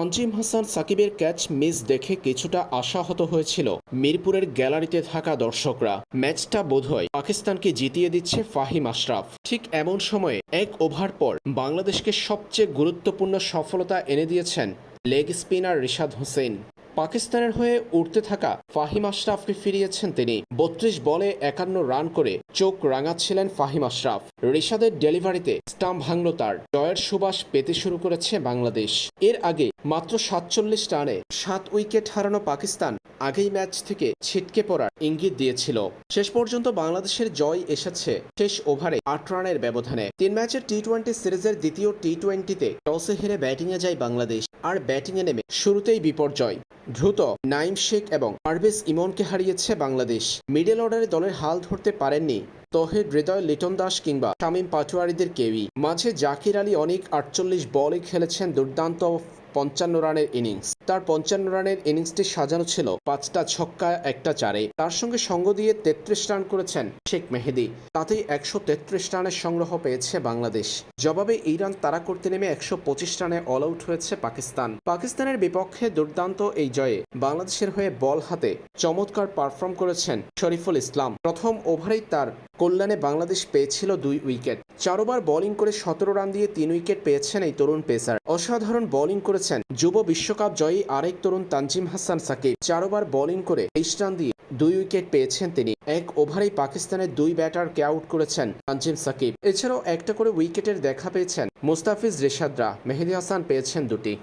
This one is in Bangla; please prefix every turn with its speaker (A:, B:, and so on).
A: তানজিম হাসান সাকিবের ক্যাচ মিস দেখে কিছুটা আশাহত হয়েছিল। মিরপুরের গ্যালারিতে থাকা দর্শকরা, ম্যাচটা বোধহয় পাকিস্তানকে জিতিয়ে দিচ্ছে ফাহিম আশরাফ। ঠিক এমন সময়ে এক ওভার পর বাংলাদেশকে সবচেয়ে গুরুত্বপূর্ণ সফলতা এনে দিয়েছেন লেগ স্পিনার রিশাদ হোসেন। পাকিস্তানের হয়ে উঠতে থাকা ফাহিম আশরাফকে ফিরিয়েছেন তিনি। বত্রিশ বলে একান্ন রান করে চোখ রাঙাচ্ছিলেন ফাহিম আশরাফ। রিশাদের ডেলিভারিতে স্টাম্প ভাঙল তার। জয়ের সুবাস পেতে শুরু করেছে বাংলাদেশ। এর আগে মাত্র সাতচল্লিশ রানে সাত উইকেট হারানো পাকিস্তান আগেই ম্যাচ থেকে ছিটকে পড়ার ইঙ্গিত দিয়েছিল। শেষ পর্যন্ত বাংলাদেশের জয় এসেছে শেষ ওভারে আট রানের ব্যবধানে। তিন ম্যাচের টি টোয়েন্টি সিরিজের দ্বিতীয় টি টোয়েন্টিতে টসে হেরে ব্যাটিংয়ে যায় বাংলাদেশ আর ব্যাটিংয়ে নেমে শুরুতেই বিপর্যয়। দ্রুত নাইম শেখ এবং পারভেজ ইমনকে হারিয়েছে বাংলাদেশ। মিডল অর্ডারে দলের হাল ধরতে পারেননি তহের হৃদয় লিটন দাস কিংবা শামীম পাটোয়ারিদের কেউই। মাঝে জাকির আলী অনেক আটচল্লিশ বলে খেলেছেন দুর্দান্ত পঞ্চান্ন রানের ইনিংস। তার পঞ্চান্ন রানের ইনিংসটি সাজানো ছিল পাঁচটা ছক্কা, একটা চারে। তার সঙ্গে সঙ্গ দিয়ে তেত্রিশ রান করেছেন শেখ মেহেদি। তাতেই একশো তেত্রিশ রানের সংগ্রহ পেয়েছে বাংলাদেশ। জবাবে এই রান তারা করতে নেমে একশো পঁচিশ রানে অল আউট হয়েছে পাকিস্তান। পাকিস্তানের বিপক্ষে দুর্দান্ত এই জয়ে বাংলাদেশের হয়ে বল হাতে চমৎকার পারফর্ম করেছেন শরীফুল ইসলাম। প্রথম ওভারেই তার কল্যাণে বাংলাদেশ পেয়েছিল দুই উইকেট। চারোবার বোলিং করে সতেরো রান দিয়ে তিন উইকেট পেয়েছেন এই তরুণ পেসার অসাধারণ বোলিং করেছেন। যুব বিশ্বকাপ জয়ী আরেক তরুণ তানজিম হাসান সাকিব। চারবার বোলিং করে তেইশ রান দিয়ে দুই উইকেট পেয়েছেন তিনি। এক ওভারেই পাকিস্তানের দুই ব্যাটারকে আউট করেছেন তানজিম সাকিব। এছাড়াও একটা করে উইকেটের দেখা পেয়েছেন মুস্তাফিজ রেশাদরা। মেহেদি হাসান পেয়েছেন দুটি।